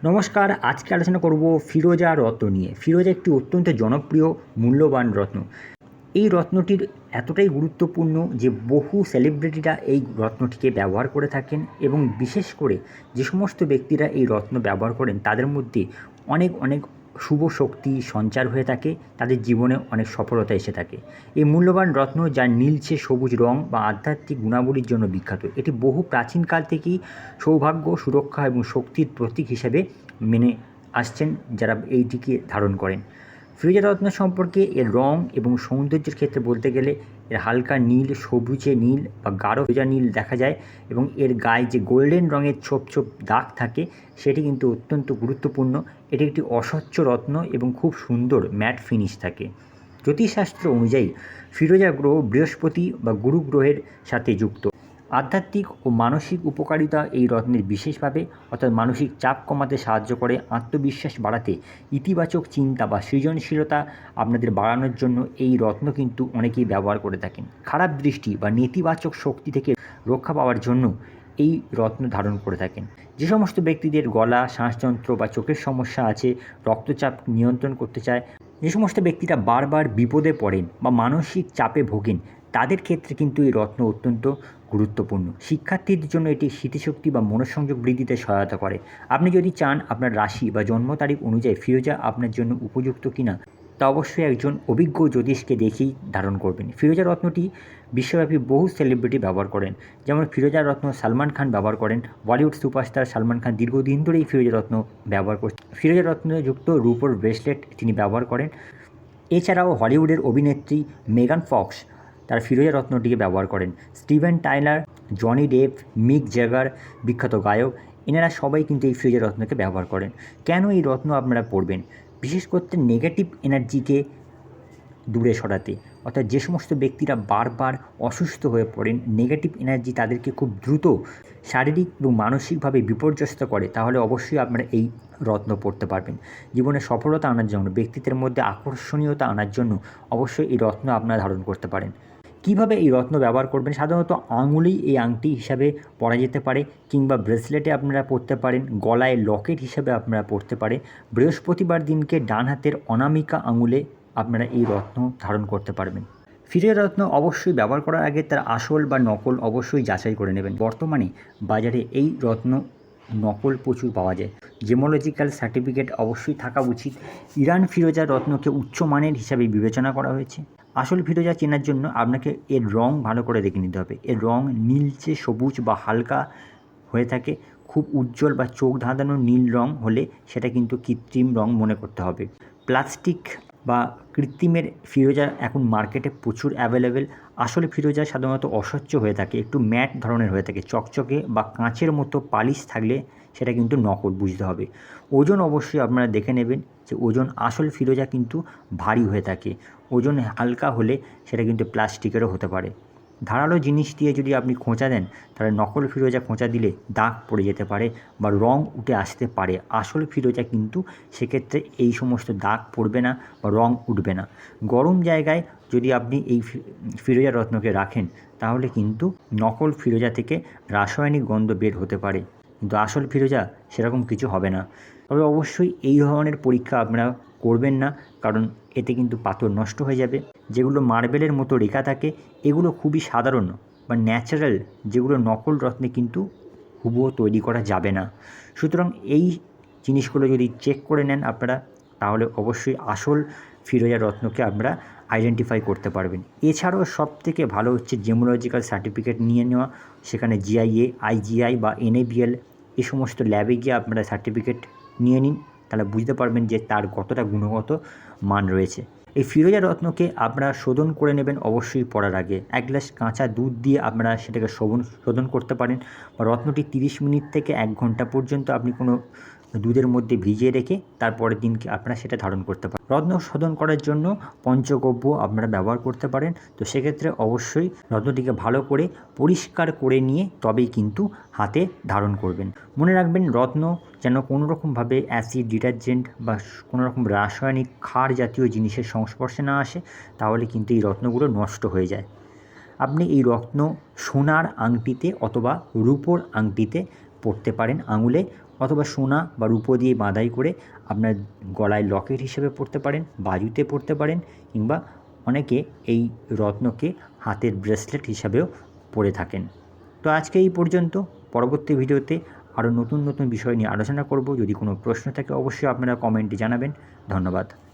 নমস্কার, আজকে আলোচনা করব ফিরোজা রত্ন নিয়ে। ফিরোজা একটি অত্যন্ত জনপ্রিয়, মূল্যবান রত্ন। এই রত্নটির এতটাই গুরুত্বপূর্ণ যে বহু সেলিব্রিটিরা এই রত্নটিকে ব্যবহার করে থাকেন এবং বিশেষ করে যে সমস্ত ব্যক্তিরা এই রত্ন ব্যবহার করেন, তাদের মধ্যে অনেক অনেক শুভ শক্তি, সঞ্চার হয়ে থাকে, তাদের জীবনে অনেক সফলতা এসে থাকে। এই মূল্যবান রত্ন যার নীলচে সবুজ রং বা আধ্যাত্মিক গুণাবলীর জন্য বিখ্যাত, এটি বহু প্রাচীনকাল থেকেই সৌভাগ্য, সুরক্ষা এবং শক্তির প্রতীক হিসেবে মেনে আসছেন যারা এইটিকে ধারণ করেন। ফিরোজা রত্ন সম্পর্কে এর রং এবং সৌন্দর্যের ক্ষেত্রে বলতে গেলে এর হালকা নীল, সবুজে নীল বা গাঢ় ভেজা নীল দেখা যায় এবং এর গায়ে যে গোল্ডেন রঙের ছোপ ছোপ দাগ থাকে, সেটি কিন্তু অত্যন্ত গুরুত্বপূর্ণ। এটি একটি অস্বচ্ছ রত্ন এবং খুব সুন্দর ম্যাট ফিনিশ থাকে। জ্যোতিষশাস্ত্র অনুযায়ী ফিরোজা গ্রহ বৃহস্পতি বা গুরু গ্রহের সাথে যুক্ত। আধ্যাত্মিক ও মানসিক উপকারিতা এই রত্নের বিশেষভাবে, অর্থাৎ মানসিক চাপ কমাতে সাহায্য করে আত্মবিশ্বাস বাড়াতে ইতিবাচক চিন্তা বা সৃজনশীলতা আপনাদের বাড়ানোর জন্য এই রত্ন কিন্তু অনেকেই ব্যবহার করে থাকেন। খারাপ দৃষ্টি বা নেতিবাচক শক্তি থেকে রক্ষা পাওয়ার জন্য এই রত্ন ধারণ করে থাকেন। যে সমস্ত ব্যক্তিদের গলা, শ্বাসযন্ত্র বা চোখের সমস্যা আছে, রক্তচাপ নিয়ন্ত্রণ করতে চায়, যে সমস্ত ব্যক্তিরা বারবার বিপদে পড়েন বা মানসিক চাপে ভোগেন তাদের ক্ষেত্রে কিন্তু এই রত্ন অত্যন্ত গুরুত্বপূর্ণ। শিক্ষার্থীদের জন্য এটি স্মৃতিশক্তি বা মনোসংযোগ বৃদ্ধিতে সহায়তা করে। আপনি যদি চান আপনার রাশি বা জন্ম তারিখ অনুযায়ী ফিরোজা আপনার জন্য উপযুক্ত কিনা, তা অবশ্যই একজন অভিজ্ঞ জ্যোতিষকে দেখেই ধারণ করবেন। ফিরোজা রত্নটি বিশ্বব্যাপী বহু সেলিব্রিটি ব্যবহার করেন। যেমন ফিরোজা রত্ন সালমান খান ব্যবহার করেন, বলিউড সুপারস্টার সালমান খান দীর্ঘদিন ধরেই ফিরোজা রত্ন ব্যবহার করছেন। ফিরোজা রত্নযুক্ত রূপোর ব্রেসলেট তিনি ব্যবহার করেন। এছাড়াও হলিউডের অভিনেত্রী মেগান ফক্স তার ফিরোজা রত্নটিকে ব্যবহার করেন। Steven Tyler, Johnny Depp, Mick Jagger বিখ্যাত গায়ক, এনারা সবাই কিন্তু এই ফিরোজা রত্নকে ব্যবহার করেন। কেন এই রত্ন আপনারা পড়বেন? বিশেষ করতে নেগেটিভ এনার্জিকে দূরে সরাতে। অর্থাৎ যে সমস্ত ব্যক্তিরা বারবার অসুস্থ হয়ে পড়েন নেগেটিভ এনার্জি তাদেরকে খুব দ্রুত শারীরিক এবং মানসিকভাবে বিপর্যস্ত করে, তাহলে অবশ্যই আপনারা এই রত্ন পড়তে পারবেন। জীবনে সফলতা আনার জন্য, ব্যক্তিত্বের মধ্যে আকর্ষণীয়তা আনার জন্য অবশ্যই এই রত্ন আপনারা ধারণ করতে পারেন। কীভাবে এই রত্ন ব্যবহার করবেন? সাধারণত আঙুলেই এই আংটি হিসাবে পরা যেতে পারে কিংবা ব্রেসলেটে আপনারা পরতে পারেন, গলায় লকেট হিসাবে আপনারা পরতে পারে। বৃহস্পতিবার দিনকে ডান হাতের অনামিকা আঙুলে আপনারা এই রত্ন ধারণ করতে পারবেন। ফিরে রত্ন অবশ্যই ব্যবহার করার আগে তার আসল বা নকল অবশ্যই যাচাই করে নেবেন। বর্তমানে বাজারে এই রত্ন নকল প্রচুর পাওয়া যায়। জেমোলজিক্যাল সার্টিফিকেট অবশ্যই থাকা উচিত। ইরান ফিরোজা রত্নকে উচ্চমানের হিসাবে বিবেচনা করা হয়েছে। আসল ফিরোজা চেনার জন্য আপনাকে এর রং ভালো করে দেখে নিতে হবে। এর রং নীলচে সবুজ বা হালকা হয়ে থাকে। খুব উজ্জ্বল বা চোখ ধাঁধানো নীল রং হলে সেটা কিন্তু কৃত্রিম রং মনে করতে হবে। প্লাস্টিক বা কৃত্রিমের ফিরোজা এখন মার্কেটে প্রচুর অ্যাভেলেবেল। আসলে ফিরোজা সাধারণত অস্বচ্ছ হয়ে থাকে, একটু ম্যাট ধরনের হয়ে থাকে। চকচকে বা কাঁচের মতো পালিশ থাকলে সেটা কিন্তু নকল বুঝতে হবে। ওজন অবশ্যই আপনারা দেখে নেবেন যে ওজন, আসল ফিরোজা কিন্তু ভারী হয়ে থাকে। ওজন হালকা হলে সেটা কিন্তু প্লাস্টিকেরও হতে পারে। ধারালো জিনিস দিয়ে যদি আপনি খোঁচা দেন, তাহলে নকল ফিরোজা খোঁচা দিলে দাগ পড়ে যেতে পারে বা রং উঠে আসতে পারে। আসল ফিরোজা কিন্তু সেক্ষেত্রে এই সমস্ত দাগ পড়বে না বা রং উঠবে না। গরম জায়গায় যদি আপনি এই ফিরোজা রত্নকে রাখেন, তাহলে কিন্তু নকল ফিরোজা থেকে রাসায়নিক গন্ধ বের হতে পারে। কিন্তু আসল ফিরোজা সেরকম কিছু হবে না। তবে অবশ্যই এই ধরনের পরীক্ষা আপনারা করবেন না, কারণ এতে কিন্তু পাথর নষ্ট হয়ে যাবে। যেগুলো মার্বেলের মতো রেখা থাকে, এগুলো খুবই সাধারণ বা ন্যাচারাল, যেগুলো নকল রত্নে কিন্তু হুবুও তৈরি করা যাবে না। সুতরাং এই জিনিসগুলো যদি চেক করে নেন আপনারা, তাহলে অবশ্যই আসল ফিরোজা রত্নকে আপনারা আইডেন্টিফাই করতে পারবেন। এছাড়াও সব থেকে ভালো হচ্ছে জেমোলজিক্যাল সার্টিফিকেট নিয়ে নেওয়া, সেখানে জিআইএ আইজিআই বা এনএবিএল এই সমস্ত ল্যাবে গিয়ে আপনারা সার্টিফিকেট নিয়ে নিন। তাহলে বুঝতে পারবেন যে তার কতটা গুণগত মান রয়েছে। এই ফিরোজা রত্নকে আপনারা শোধন করে নেবেন অবশ্যই পড়ার আগে। এক গ্লাস কাঁচা দুধ দিয়ে আপনারা সেটাকে শোধন শোধন করতে পারেন। বা রত্নটি তিরিশ মিনিট থেকে এক ঘণ্টা পর্যন্ত আপনি কোনো দুধের মধ্যে ভিজিয়ে রেখে তারপরের দিনকে আপনারা সেটা ধারণ করতে পারেন। রত্ন শোধন করার জন্য পঞ্চগব্য আপনারা ব্যবহার করতে পারেন। তো সেক্ষেত্রে অবশ্যই রত্নটিকে ভালো করে পরিষ্কার করে নিয়ে তবেই কিন্তু হাতে ধারণ করবেন। মনে রাখবেন রত্ন যেন কোনো রকমভাবে অ্যাসিড, ডিটারজেন্ট বা কোনো রকম রাসায়নিক ক্ষার জাতীয় জিনিসের সংস্পর্শে না আসে, তাহলে কিন্তু এই রত্নগুলো নষ্ট হয়ে যায়। আপনি এই রত্ন সোনার আংটিতে অথবা রূপোর আংটিতে পড়তে পারেন আঙুলে অথবা সোনা বা রূপো দিয়ে বাঁধাই করে আপনার গলায় লকেট হিসেবে পড়তে পারেন, বাজুতে পড়তে পারেন কিংবা অনেকে এই রত্নকে হাতের ব্রেসলেট হিসাবেও পরে থাকেন। তো আজকে এই পর্যন্ত। পরবর্তী ভিডিওতে আরও নতুন নতুন বিষয় নিয়ে আলোচনা করব। যদি কোনো প্রশ্ন থাকে অবশ্যই আপনারা কমেন্টে জানাবেন। ধন্যবাদ।